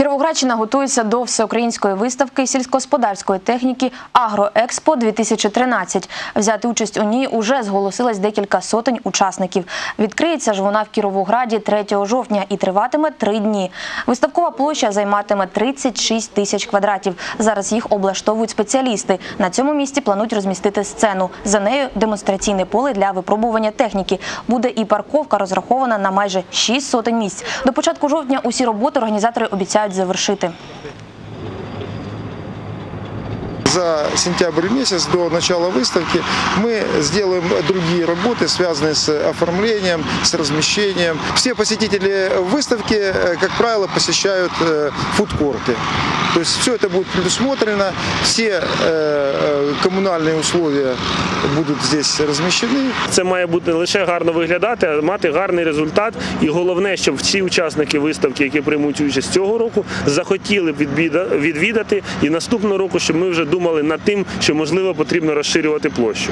Кіровоградщина готується до всеукраїнської виставки сільськогосподарської техніки Агроекспо 2013 Взяти участь у ній уже зголосилось декілька сотень учасників. Відкриється ж вона в Кіровограді 3 жовтня і триватиме три дні. Виставкова площа займатиме 36 тисяч квадратів. Зараз їх облаштовують спеціалісти. На цьому місці планують розмістити сцену. За нею демонстраційне поле для випробування техніки. Буде і парковка розрахована на майже 6 сотень місць. До початку жовтня усі роботи організатори обіцяють завершити. За сентябрь месяц до начала выставки мы сделаем другие работы, связанные с оформлением, с размещением. Все посетители выставки, э, как правило, посещают э, фудкорты. То есть все это будет предусмотрено, все э, э, коммунальные условия будут здесь размещены. Це має бути не лише гарно виглядати, а мати гарний результат. І головне, щоб всі учасники виставки, які приймуть участь цього року, захотіли б відвіда- відвідати і наступного року, щоб ми вже думали над тим, що можливо потрібно розширювати площу.